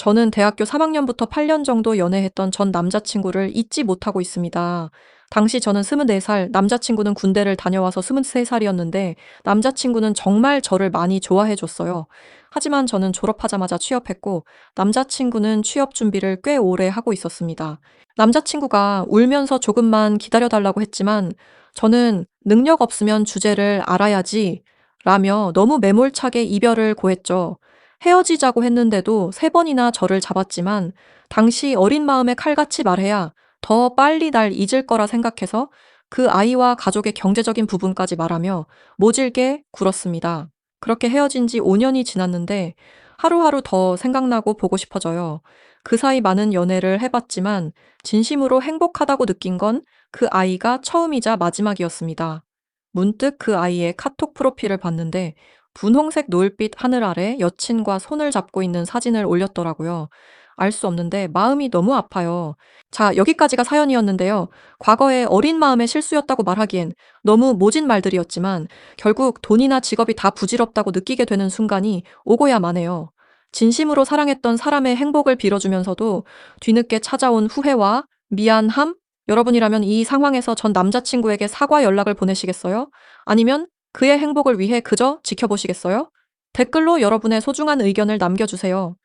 저는 대학교 3학년부터 8년 정도 연애했던 전 남자친구를 잊지 못하고 있습니다. 당시 저는 24살, 남자친구는 군대를 다녀와서 23살이었는데 남자친구는 정말 저를 많이 좋아해 줬어요. 하지만 저는 졸업하자마자 취업했고 남자친구는 취업 준비를 꽤 오래 하고 있었습니다. 남자친구가 울면서 조금만 기다려달라고 했지만 저는 능력 없으면 주제를 알아야지 라며 너무 매몰차게 이별을 고했죠. 헤어지자고 했는데도 세 번이나 저를 잡았지만 당시 어린 마음에 칼같이 말해야 더 빨리 날 잊을 거라 생각해서 그 아이와 가족의 경제적인 부분까지 말하며 모질게 굴었습니다. 그렇게 헤어진 지 5년이 지났는데 하루하루 더 생각나고 보고 싶어져요. 그 사이 많은 연애를 해봤지만 진심으로 행복하다고 느낀 건 그 아이가 처음이자 마지막이었습니다. 문득 그 아이의 카톡 프로필을 봤는데 분홍색 노을빛 하늘 아래 여친과 손을 잡고 있는 사진을 올렸더라고요. 알 수 없는데 마음이 너무 아파요. 자, 여기까지가 사연이었는데요. 과거에 어린 마음의 실수였다고 말하기엔 너무 모진 말들이었지만 결국 돈이나 직업이 다 부질없다고 느끼게 되는 순간이 오고야만 해요. 진심으로 사랑했던 사람의 행복을 빌어주면서도 뒤늦게 찾아온 후회와 미안함? 여러분이라면 이 상황에서 전 남자친구에게 사과 연락을 보내시겠어요? 아니면 그의 행복을 위해 그저 지켜보시겠어요? 댓글로 여러분의 소중한 의견을 남겨주세요.